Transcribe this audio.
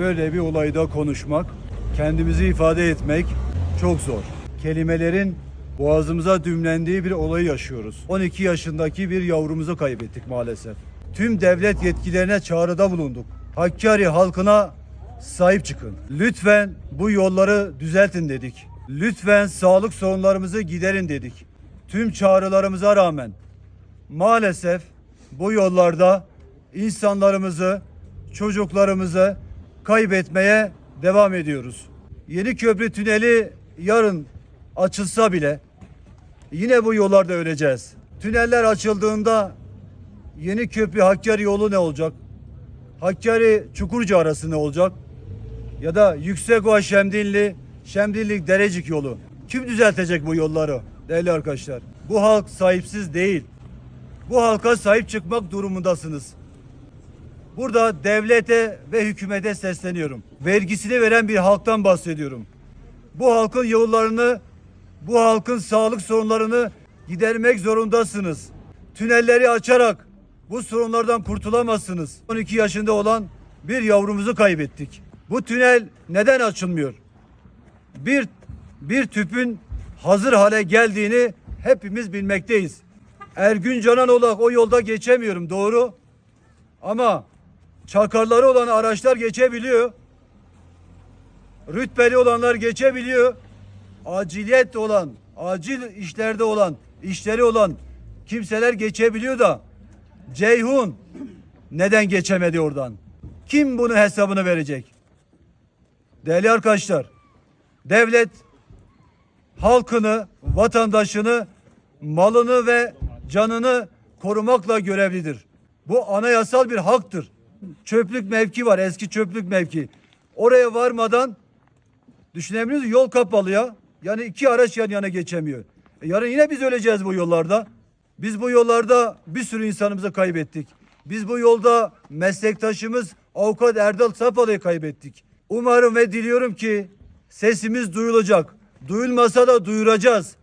Böyle bir olayda konuşmak, kendimizi ifade etmek çok zor. Kelimelerin boğazımıza dümlendiği bir olayı yaşıyoruz. 12 yaşındaki bir yavrumuzu kaybettik maalesef. Tüm devlet yetkilerine çağrıda bulunduk. Hakkari halkına sahip çıkın. Lütfen bu yolları düzeltin dedik. Lütfen sağlık sorunlarımızı giderin dedik. Tüm çağrılarımıza rağmen maalesef bu yollarda insanlarımızı, çocuklarımızı kaybetmeye devam ediyoruz. Yeni köprü tüneli yarın açılsa bile yine bu yollarda öleceğiz. Tüneller açıldığında yeni köprü Hakkari yolu ne olacak? Hakkari Çukurca arası ne olacak? Ya da Yüksekova Şemdinli, Şemdinlik Derecik yolu. Kim düzeltecek bu yolları değerli arkadaşlar? Bu halk sahipsiz değil. Bu halka sahip çıkmak durumundasınız. Burada devlete ve hükümete sesleniyorum. Vergisini veren bir halktan bahsediyorum. Bu halkın yollarını, bu halkın sağlık sorunlarını gidermek zorundasınız. Tünelleri açarak bu sorunlardan kurtulamazsınız. 12 yaşında olan bir yavrumuzu kaybettik. Bu tünel neden açılmıyor? Bir bir tüpün hazır hale geldiğini hepimiz bilmekteyiz. Ergün Canan olarak o yolda geçemiyorum doğru. Ama çakarları olan araçlar geçebiliyor. Rütbeli olanlar geçebiliyor. Aciliyet olan, acil işlerde olan, işleri olan kimseler geçebiliyor da Ceyhun neden geçemedi oradan? Kim bunun hesabını verecek? Değerli arkadaşlar, devlet halkını, vatandaşını, malını ve canını korumakla görevlidir. Bu anayasal bir haktır. Çöplük mevki var, eski çöplük mevki. Oraya varmadan düşünebiliyor musunuz? Yol kapalı ya. Yani iki araç yan yana geçemiyor. E yarın yine biz öleceğiz bu yollarda. Biz bu yollarda bir sürü insanımızı kaybettik. Biz bu yolda meslektaşımız avukat Erdal Sapalı'yı kaybettik. Umarım ve diliyorum ki sesimiz duyulacak. Duyulmasa da duyuracağız.